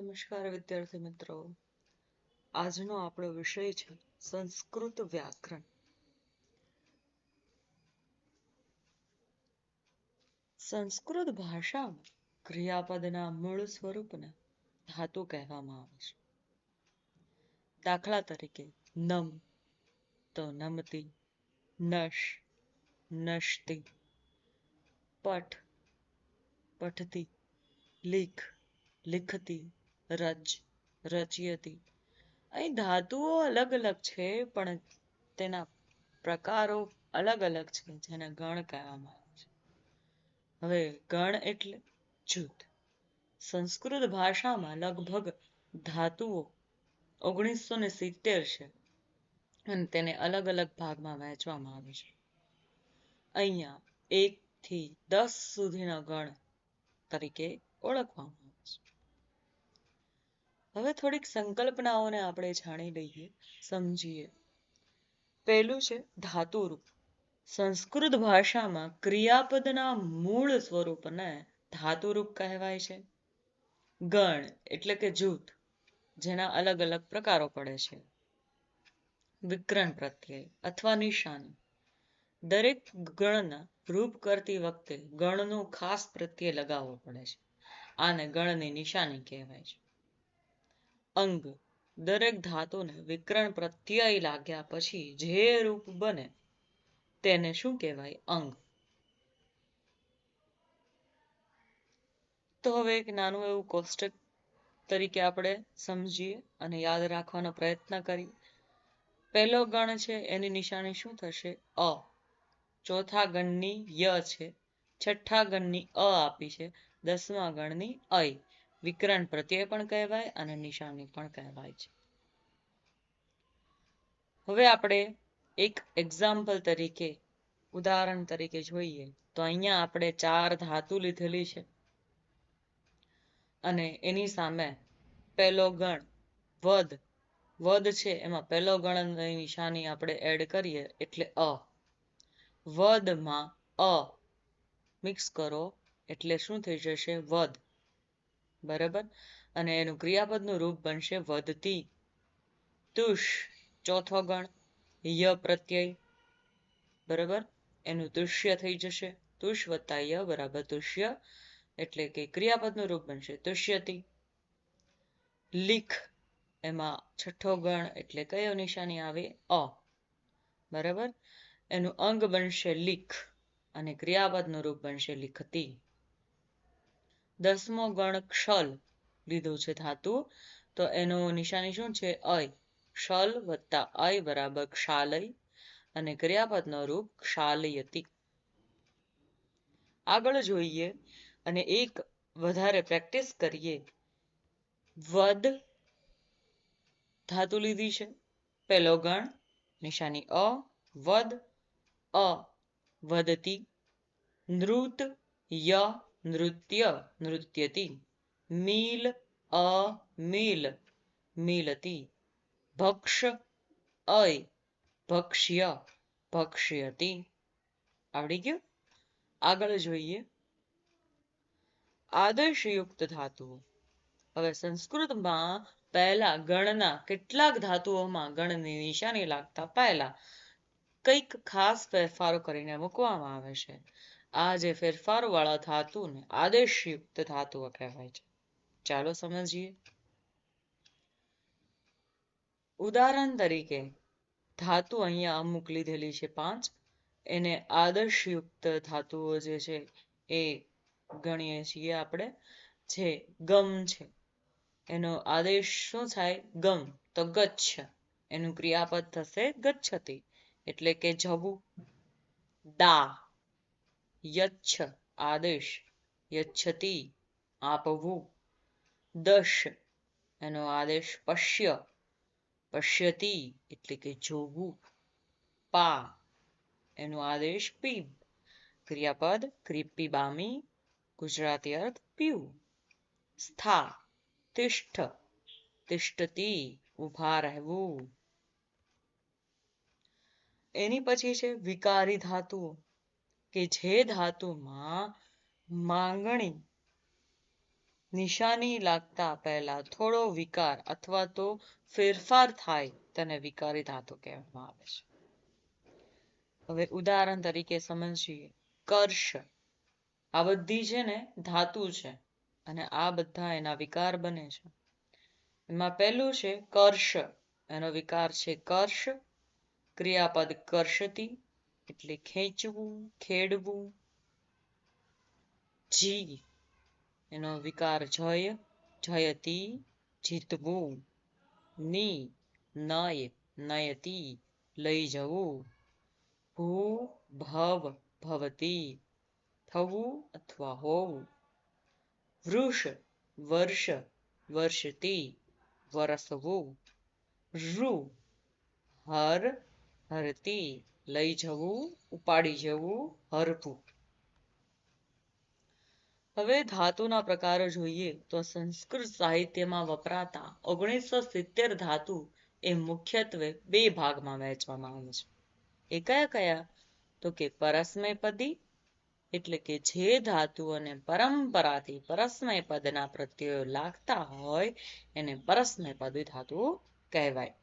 નમસ્કાર, વિદ્યાર્થી મિત્રો. આજનો આપણો વિષય છે સંસ્કૃત વ્યાકરણ. સંસ્કૃત ભાષામાં ક્રિયાપદના મૂળ સ્વરૂપને ધાતુ કહેવામાં આવે છે. દાખલા તરીકે, નમ તો નમતી, નશ, નશતી, પઠ, પઠતી, લીખ, લિખતી રચ હતી અહીં ધાતુઓ અલગ અલગ છે, પણ તેના પ્રકારો અલગ અલગ છે, જેને ગણ કહેવામાં આવે છે. હવે ગણ એટલે જૂથ. સંસ્કૃત ભાષામાં લગભગ ધાતુઓ ઓગણીસો ને સિત્તેર છે, અને તેને અલગ અલગ ભાગમાં વહેંચવામાં આવે છે. અહીંયા એક થી દસ સુધીના ગણ તરીકે ઓળખવામાં હવે થોડીક સંકલ્પનાઓને આપણે જાણી લઈએ, સમજીએ. પહેલું છે ધાતુરૂપ. સંસ્કૃત ભાષામાં ક્રિયાપદના મૂળ સ્વરૂપને ધાતુરૂપ કહેવાય છે. ગણ એટલે કે જૂથ, જેના અલગ અલગ પ્રકારો પડે છે. વિકરણ પ્રત્યય અથવા નિશાની. દરેક ગણના રૂપ કરતી વખતે ગણનો ખાસ પ્રત્યય લગાવવો પડે છે. આને ગણની નિશાની કહેવાય છે. અંગ દરેક ધાતુને વિકરણ પ્રત્યય લાગ્યા પછી જે રૂપ બને તેને શું કહેવાય? અંગ. તો હવે એક નાનું એવું કોષ્ટક તરીકે આપણે સમજીએ અને યાદ રાખવાનો પ્રયત્ન કરીએ. પહેલો ગણ છે, એની નિશાની શું થશે? અ. ચોથા ગણની ય છે. છઠ્ઠા ગણની અ આપી છે. દસમા ગણની અય. વિકરણ પ્રત્યય પણ કહેવાય અને નિશાની પણ કહેવાય છે. હવે આપણે એક એક્ઝામ્પલ તરીકે, ઉદાહરણ તરીકે જોઈએ તો અહીંયા આપણે ચાર ધાતુ લીધેલી છે. અને એની સામે પહેલો ગણ વધ વધ છે, એમાં પહેલો ગણની નિશાની આપણે એડ કરીએ એટલે અ. વદમાં અ. મિક્સ કરો એટલે શું થઈ જશે? વધ બરાબર? અને એનું ક્રિયાપદનું રૂપ બનશે વધતી તુષ, ચોથો ગણ, ય પ્રત્યય. બરાબર? એનું તુષ્ય થઈ જશે. તુષ વત્તા ય બરાબર તુષ્ય. એટલે કે ક્રિયાપદનું રૂપ બનશે તુષ્યતી. લીખ, એમાં છઠ્ઠો ગણ એટલે કયો નિશાની આવે? અ. બરાબર? એનું અંગ બનશે લીખ અને ક્રિયાપદનું રૂપ બનશે લીખતી. દસમો ગણ ક્ષલ લીધો છે ધાતુ. તો એનું નિશાની શું છે? અય. ક્ષલ વત્તા અય બરાબર ક્ષાલય અને ક્રિયાપદનો રૂપ ક્ષાલયતી. આગળ જોઈએ અને એક વધારે પ્રેક્ટિસ કરીએ. વદ ધાતુ લીધી છે. પહેલો ગણ નિશાની અ, વદ અ, વદતી. નૃત ય નૃત્ય નૃત્યતી મીલ અ મીલ મીલતી ભક્ષ અય ભક્ષ્ય ભક્ષ્યતી આવડી ગયું આગળ જોઈએ। આદર્શયુક્ત ધાતુઓ। હવે સંસ્કૃતમાં પહેલા ગણના કેટલાક ધાતુઓમાં ગણની નિશાની લાગતા પહેલા કંઈક ખાસ ફેરફારો કરીને મૂકવામાં આવે છે. આ જે ફેરફારવાળા ધાતુને આદેશયુક્ત ધાતુઓ કહેવાય છે. ચાલો સમજીએ. ઉદાહરણ તરીકે, ધાતુ અહીંયા અમુક લીધેલી છે પાંચ. એને આદર્શયુક્ત ધાતુઓ જે છે એ ગણીએ છીએ આપણે, જે ગમ છે. એનો આદેશ શું થાય? ગમ, તો ગચ્છ. એનું ક્રિયાપદ થશે ગચ્છતી, એટલે કે જવું દા. યચ્છ, આદેશ, યચ્છતિ, આપવું, દશ, એનો આદેશ પશ્ય, પશ્યતિ એટલે કે જોવું, પા, એનો આદેશ પીબ, ક્રિયાપદ ક્રિપી બામી ગુજરાતી અર્થ પીવું, સ્થા, તિષ્ઠ, તિષ્ઠતી, ઊભા રહેવું. એની પછી છે વિકારી ધાતુઓ. કે જે ધાતુમાં માંગણી નિશાની લાગતા પહેલા થોડો વિકાર અથવા તો ફેરફાર થાય તેને વિકારી ધાતુ કહેવામાં આવે છે. હવે ઉદાહરણ તરીકે સમજીએ. કર્ષ. આ બધી છે ને ધાતુ છે અને આ બધા એના વિકાર બને છે. એમાં પહેલું છે કર્ષ. એનો વિકાર છે કર્ષ. ક્રિયાપદ કર્ષતી. એટલે ખેંચવું, ખેડવું જી એનો વિકાર જય, જયતી, જીતવું. ની, નય, નયતી, લઈ જવું. ભૂ, ભવ, ભવતી, થવું અથવા હોવું. વૃષ, વર્ષ, વર્ષતી, વરસવું. રૂ હર, હરતી. લઈ જવું, ઉપાડી જવું હરવું હવે ધાતુના પ્રકારો જોઈએ તો સંસ્કૃત સાહિત્યમાં વપરાતા ઓગણીસો સિત્તેર ધાતુ એ મુખ્યત્વે બે ભાગમાં વહેંચવામાં આવે છે. એ કયા કયા? તો કે પરસ્મયપદી, એટલે કે જે ધાતુઓને પરંપરાથી પરસ્મય પદના પ્રત્યયો લાગતા હોય એને પરસ્મય પદી ધાતુઓ કહેવાય.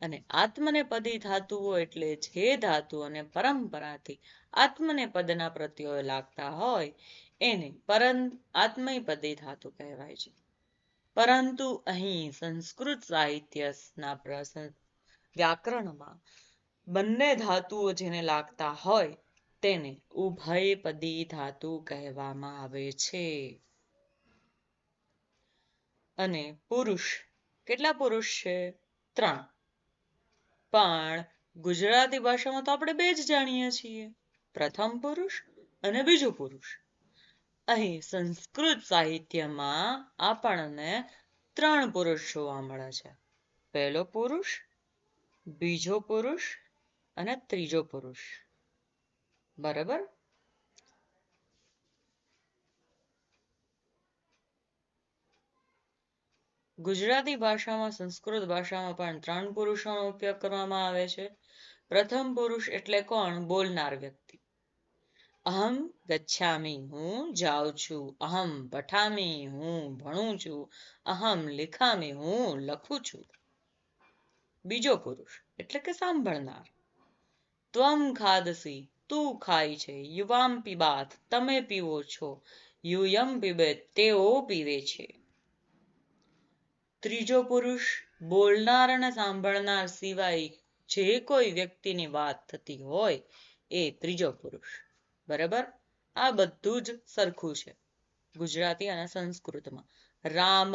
અને આત્મનેપદી ધાતુઓ એટલે જે ધાતુઓને પરંપરાથી આત્મને પદના પ્રત્યયો લાગતા હોય, એને પરં આત્મયપદી ધાતુ કહેવાય છે. પરંતુ અહીં સંસ્કૃત સાહિત્યના વ્યાકરણમાં બંને ધાતુઓ જેને લાગતા હોય, તેને ઉભયપદી ધાતુ કહેવામાં આવે છે. અને પુરુષ, કેટલા પુરુષ છે? ત્રણ. પણ ગુજરાતી ભાષામાં તો આપણે બે જ જાણીએ છીએ. પ્રથમ પુરુષ અને બીજો પુરુષ. અહીં સંસ્કૃત સાહિત્યમાં આપણને ત્રણ પુરુષ જોવા મળે છે. પહેલો પુરુષ, બીજો પુરુષ અને ત્રીજો પુરુષ. બરાબર? ગુજરાતી ભાષામાં, સંસ્કૃત ભાષામાં પણ ત્રણ પુરુષોનો ઉપયોગ કરવામાં આવે છે. પ્રથમ પુરુષ એટલે કોણ? બોલનાર વ્યક્તિ. અહમ ગચ્છામી, હું જાઉં છું. અહમ પઠામી, હું ભણું છું. અહમ લિખામી, હું લખું છું. બીજો પુરુષ એટલે કે સાંભળનાર. ત્વમ ખાદસી, તું ખાય છે. યુવામ પીબાત તમે પીવો છો. યુયમ પીબે તેઓ પીવે છે. ત્રીજો પુરુષ બોલનાર અને સાંભળનાર સિવાય જે કોઈ વ્યક્તિની વાત થતી હોય એ ત્રીજો પુરુષ. બરાબર? આ બધું જ સરખું છે. ગુજરાતી અને સંસ્કૃતમાં. રામ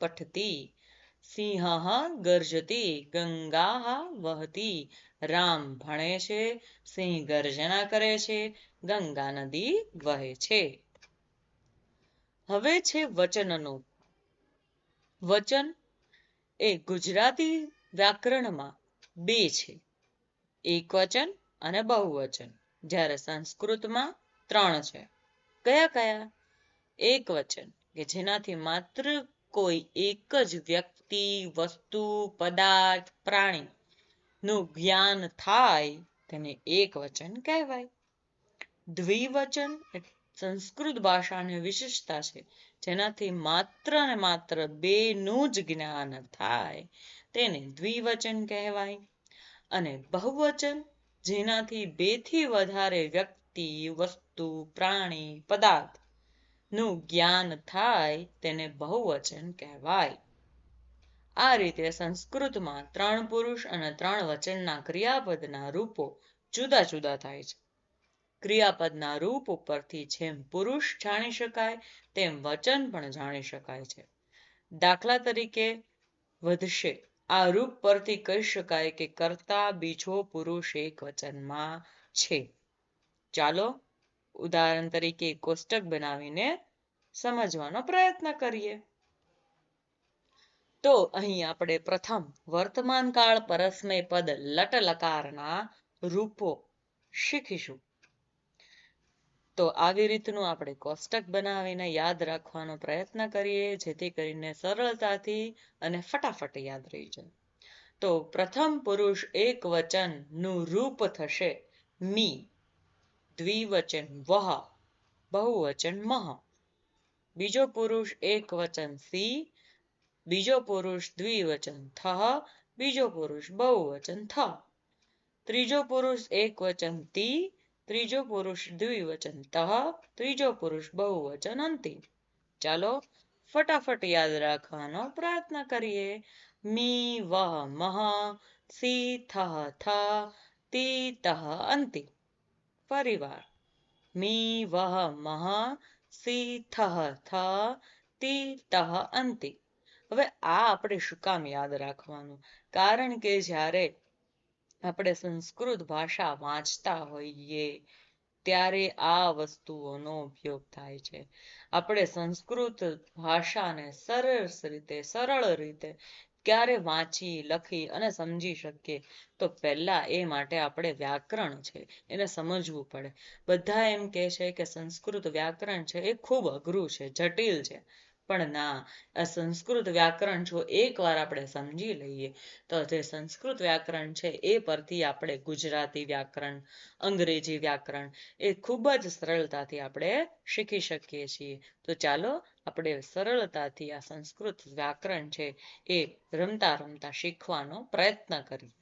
પઠતી, સિંહ ગર્જતી, ગંગા વહતી. રામ ભણે છે, સિંહ ગર્જના કરે છે, ગંગા નદી વહે છે. હવે છે વચનનું વચન એ ગુજરાતી વ્યાકરણમાં બે છે. એક વચન અને બહુવચન, જ્યારે સંસ્કૃતમાં ત્રણ છે. કયા કયા? એક વચન, કે જેનાથી માત્ર કોઈ એક જ વ્યક્તિ, વસ્તુ, પદાર્થ પ્રાણી નું જ્ઞાન થાય તેને એક વચન કહેવાય. દ્વિવચન સંસ્કૃત ભાષાની વિશેષતા છે. જેનાથી માત્ર ને માત્ર બેનું જ જ્ઞાન થાય, તેને દ્વિવચન કહેવાય. અને બહુવચન જેનાથી બેથી વધારે વ્યક્તિ, વસ્તુ, પ્રાણી, પદાર્થનું જ્ઞાન થાય, તેને બહુવચન કહેવાય. આ રીતે સંસ્કૃતમાં ત્રણ પુરુષ અને ત્રણ વચનના ક્રિયાપદના રૂપો જુદા જુદા થાય છે. ક્રિયાપદના રૂપ ઉપરથી જેમ પુરુષ જાણી શકાય, તેમ વચન પણ જાણી શકાય છે. દાખલા તરીકે, વધશે. આ રૂપ પરથી કહી શકાય કે કરતા બીજો પુરુષ એક વચનમાં છે. ચાલો, ઉદાહરણ તરીકે કોષ્ટક બનાવીને સમજવાનો પ્રયત્ન કરીએ. તો અહીં આપણે પ્રથમ વર્તમાન કાળ પરસ્મય પદ લટ લકારના રૂપો શીખીશું. તો આવી રીતનું આપણે કોષ્ટક બનાવીને યાદ રાખવાનો પ્રયત્ન કરીએ, જેથી કરીને સરળતાથી અને ફટાફટ યાદ રહી જાય. તો પ્રથમ પુરુષ એક વચનનું રૂપ થશે, મી. દ્વિવચન વહ, બહુવચન મહ. બીજો પુરુષ એક વચન સી, બીજો પુરુષ દ્વિવચન થ, બીજો પુરુષ બહુવચન થ. ત્રીજો પુરુષ એક વચન તી ત્રીજો પુરુષ દ્વિવચન તહ ત્રીજો પુરુષ બહુવચન અંતિ ચાલો ફટાફટ યાદ રાખવાનો પ્રયત્ન કરીએ. મી વહ મહ સી, થઃ, થ, તી તહ અંતિ. ફરીવાર મી વહ મહ સી, થઃ, થ, તી તહ અંતિ. હવે આ આપણે શું કામ યાદ રાખવાનું? કારણ કે જ્યારે આપણે સંસ્કૃત ભાષા વાંચતા હોઈએ, ત્યારે આ વસ્તુઓનો ઉપયોગ થાય છે. આપણે સંસ્કૃત ભાષાને સરસ રીતે, સરળ રીતે ક્યારે વાંચી, લખી અને સમજી શકીએ, તો પહેલા એ માટે આપણે વ્યાકરણ છે, એને સમજવું પડે. બધા એમ કહે છે કે સંસ્કૃત વ્યાકરણ છે એ ખૂબ અઘરું છે, જટિલ છે. પણ ના સંસ્કૃત વ્યાકરણ જો એકવાર આપણે સમજી લઈએ, તો જે સંસ્કૃત વ્યાકરણ છે એ પરથી આપણે ગુજરાતી વ્યાકરણ, અંગ્રેજી વ્યાકરણ એ ખૂબ જ સરળતાથી આપણે શીખી શકીએ છીએ. તો ચાલો આપણે સરળતાથી આ સંસ્કૃત વ્યાકરણ છે એ રમતા રમતા શીખવાનો પ્રયત્ન કરીએ.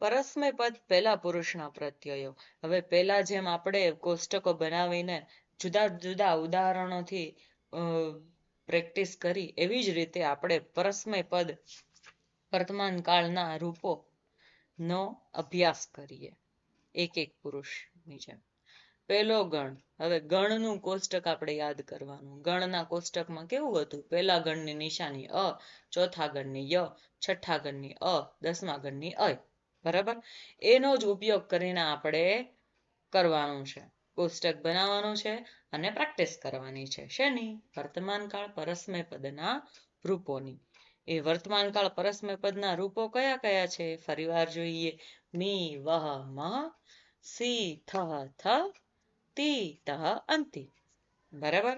પરસ્મય પદ પહેલા પુરુષના પ્રત્યયો. હવે પહેલા જેમ આપણે કોષ્ટકો બનાવીને જુદા જુદા ઉદાહરણોથી પ્રેક્ટિસ કરી એવી જ રીતે આપણે પરસ્મય પદ વર્તમાન કાળના રૂપો નો અભ્યાસ કરીએ. એક એક પુરુષની જેમ. પહેલો ગણ. હવે ગણનું કોષ્ટક આપણે યાદ કરવાનું. ગણના કોષ્ટકમાં કેવું હતું? પહેલા ગણની નિશાની અ, ચોથા ગણની ય, છઠ્ઠા ગણની અ, દસમા ગણની અ બરાબર? એનો જ ઉપયોગ કરીને આપણે કરવાનું છે. કોષ્ટક બનાવવાનું છે અને પ્રેક્ટિસ કરવાની છે. શેની? વર્તમાનકાળ પરસ્મય પદના રૂપોની. એ વર્તમાનકાળ પરસ્મય પદના રૂપો કયા કયા છે? ફરીવાર જોઈએ. મી વહ મહ સી, થ થ, તી તહ અંતિ. બરાબર?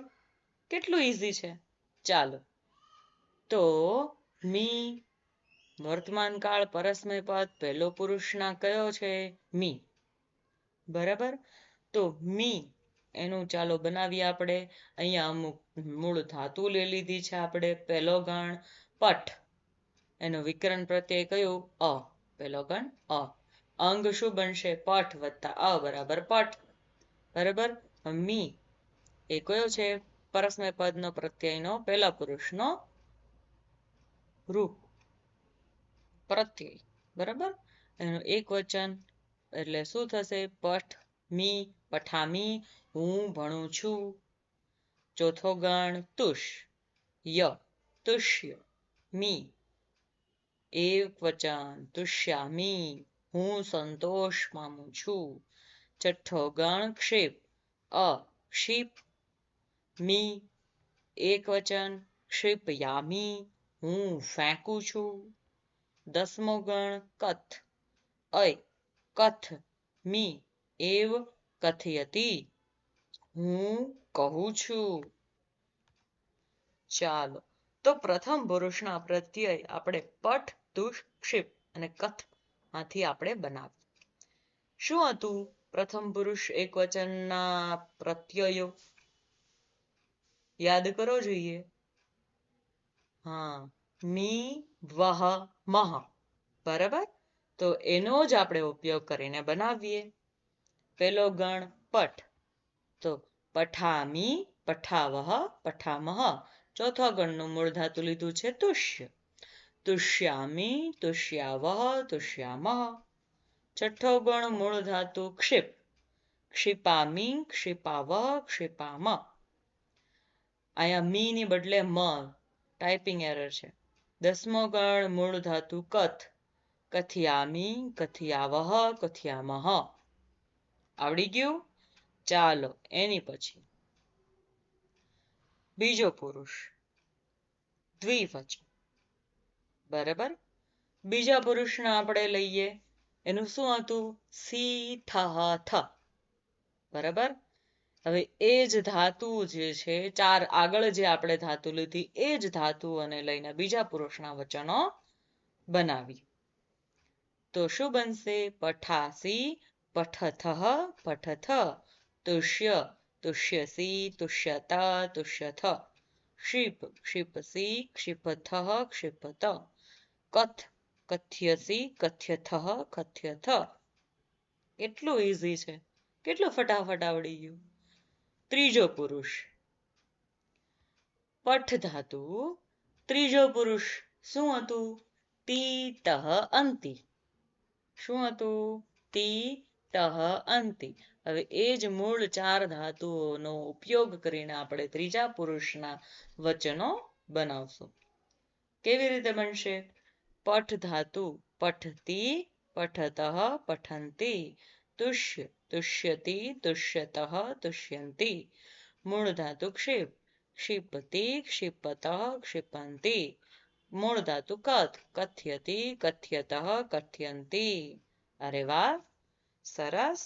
કેટલું ઈઝી છે? ચાલો. તો મી, વર્તમાન કાળ પરસ્મય પદ, પહેલો પુરુષના કયો છે? મી. બરાબર? તો મી. એનું ચાલો બનાવીએ આપણે. અહીંયા અમુક મૂળ ધાતુ લઈ લીધી છે આપણે. પહેલો ગણ પઠ એનો વિકરણ પ્રત્યય કયું? અ. પહેલો ગણ અ. અંગ શું બનશે? પઠ વત્તા અ બરાબર પઠ બરાબર? મી. એ કયો છે? પરસ્મય પદનો પ્રત્યયનો પહેલા પુરુષનો રૂપ. પ્રત્યય. બરાબર? એનું એક વચન. એટલે શું થશે? પઠ મી પઠામી હું ભણું છું. ચોથો ગણ તુષ ય, તુષ્ય, મી એક વચન તુષ્યામી, હું સંતોષ મામું છું. છઠ્ઠો ગણ ક્ષેપ, અ, ક્ષિપ, મી, એક વચન ક્ષિપયામી, હું ફેંકું છું. દસમો ગણ કથ, અય, કથ, મી એવ કથયતી. હું કહું છું. ચાલો, તો પ્રથમ પુરુષના પ્રત્યય આપણે પઠ, તુષ અને કથમાંથી આપણે બનાવ્યું શું હતું? પ્રથમ પુરુષ એક વચનના પ્રત્યયો? યાદ કરો જોઈએ. હા મી વહ, મહ. બરાબર? તો એનો જ આપણે ઉપયોગ કરીને બનાવીએ. પેલો ગણ પઠ. તો પઠામી, પઠાવહ, પઠામહ. ચોથો ગણનું મૂળ ધાતુ લીધું છે તુષ્ય. તુષ્યામી, તુષ્યાવહ, તુષ્યામહ. છઠ્ઠો ગણ મૂળ ધાતુ ક્ષિપ. ક્ષિપામી, ક્ષિપાવહ, ક્ષિપામ. અહીંયા મી ની બદલે મ. ટાઈપિંગ એરર છે. દસમો ગણ મૂળ ધાતુ કથ. કથિયામી, કથિયાવહ, કથિયામહ. આવડી ગયું? ચાલો, એની પછી. બીજો પુરુષ. દ્વિવચન. બરાબર? બીજા પુરુષને આપણે લઈએ. એનું શું હતું? સી થ બરાબર? હવે એ જ ધાતુ જે છે, ચાર આગળ જે આપણે ધાતુ લીધી, એ જ ધાતુ અને લઈને બીજા પુરુષના વચનો બનાવી તો શું બનશે? પઠાસી. પઠથ પઠથ તુષ્ય તુષ્યસી તુષ્યત તુષ્યથ ક્ષિપ ક્ષિપસી ક્ષિપથ ક્ષિપત કથ કથ્યસી કથ્યથ કથ્યથ કેટલું ઇઝી છે. કેટલું ફટાફટ આવડી ગયું? ત્રીજો પુરુષ. પઠ ધાતુ, ત્રીજો પુરુષ શું હતું? તી તહ અંતિ. શું હતું? તી તહ અંતિ. હવે એ જ મૂળ ચાર ધાતુઓનો ઉપયોગ કરીને આપણે ત્રીજા પુરુષના વચનો બનાવશું. કેવી રીતે બનશે? પઠ ધાતુ, પઠતી, પઠતઃ, પઠંતી, તુષ્ય, તુષ્યતિ, તુષ્યતઃ, તુષ્યંતી. મૂળ ધાતુ ક્ષિપ, ક્ષિપતિ, ક્ષિપતઃ, ક્ષિપંતી. મૂળ ધાતુ કથ, કથ્યતિ, કથ્યતઃ, કથ્યંતી. અરે વાહ! સરસ.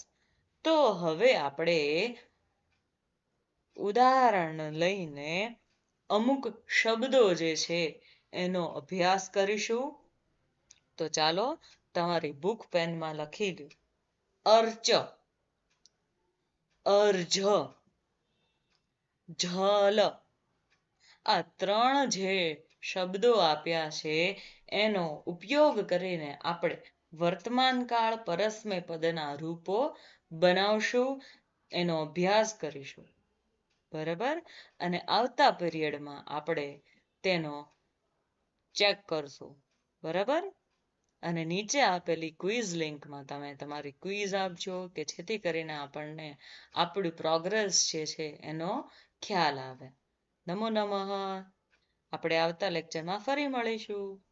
તો હવે આપણે ઉદાહરણ લઈને અમુક શબ્દો જે છે એનો અભ્યાસ કરીશું. તો ચાલો તમારી બુક પેનમાં લખી લો અર્ચ. અર્જ. ઝલ. આ ત્રણ જે શબ્દો આપ્યા છે એનો ઉપયોગ કરીને આપણે વર્તમાન પરસ્મે પદના રૂપો બનાવશું, એનો અભ્યાસ કરીશું. બરાબર? અને આવતા પીરિયડમાં આપણે તેનો ચેક કરશું. બરાબર? અને નીચે આપેલી ક્વિઝ લિંકમાં તમે તમારી ક્વિઝ આપજો, કે જેથી કરીને આપણને આપણું પ્રોગ્રેસ જે છે એનો ખ્યાલ આવે. નમો નમઃ. આપણે આવતા લેક્ચરમાં ફરી મળીશું.